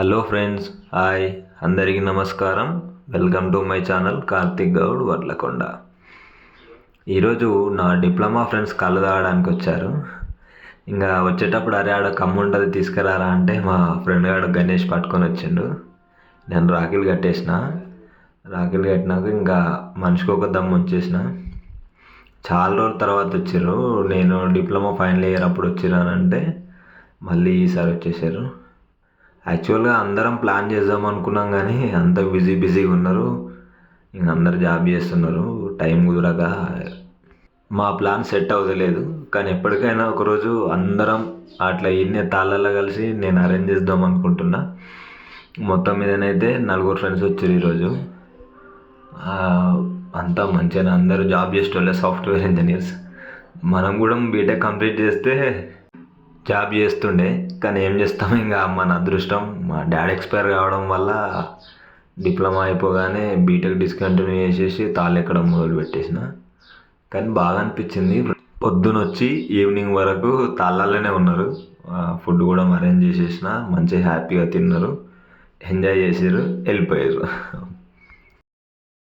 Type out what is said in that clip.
Hello friends hi అందరికీ నమస్కారం. Welcome to my channel Karthik Goud Varlakonda ఈరోజు నా డిప్లొమా ఫ్రెండ్స్ కళ్ళు తాగడానికి వచ్చారు. ఇంకా వచ్చేటప్పుడు అరే ఆడ కమ్ము ఉంటుంది తీసుకురారా అంటే మా ఫ్రెండ్ గాడు గణేష్ పట్టుకొని వచ్చిండు. నేను రాఖీలు కట్టేసిన. రాఖీలు కట్టినాక ఇంకా మనిషికి ఒక దమ్ము వచ్చేసిన చాలా రోజుల తర్వాత వచ్చారు నేను డిప్లొమా ఫైనల్ ఇయర్ అప్పుడు వచ్చిరానంటే మళ్ళీ ఈసారి వచ్చేసారు. యాక్చువల్గా అందరం ప్లాన్ చేద్దాం అనుకున్నాం కానీ అంత బిజీ బిజీగా ఉన్నారు. ఇంక అందరు జాబ్ చేస్తున్నారు. టైం కుదరక మా ప్లాన్ సెట్ అవ్వలేదు. కానీ ఎప్పటికైనా ఒకరోజు అందరం అట్లా ఇన్ని తాళ్ళల్లో కలిసి నేను అరేంజ్ చేద్దాం అనుకుంటున్నా. మొత్తం మీదనైతే నలుగురు ఫ్రెండ్స్ వచ్చారు ఈరోజు. అంతా మంచిగా అందరూ జాబ్ చేసేటోళ్ళే సాఫ్ట్వేర్ ఇంజనీర్స్ మనం కూడా బీటెక్ కంప్లీట్ చేస్తే జాబ్ చేస్తుండే కానీ ఏం చేస్తాం? ఇంకా మన అదృష్టం మా డాడీ ఎక్స్పైర్ కావడం వల్ల డిప్లొమా అయిపోగానే బీటెక్ డిస్కంటిన్యూ చేసేసి తాళ్ళు ఎక్కడం మొదలు పెట్టేసిన కానీ బాగా అనిపించింది. పొద్దున వచ్చి ఈవినింగ్ వరకు తాళ్ళలోనే ఉన్నారు. ఫుడ్ కూడా అరేంజ్ చేసేసిన మంచిగా హ్యాపీగా తిన్నారు. ఎంజాయ్ చేసారు వెళ్ళిపోయారు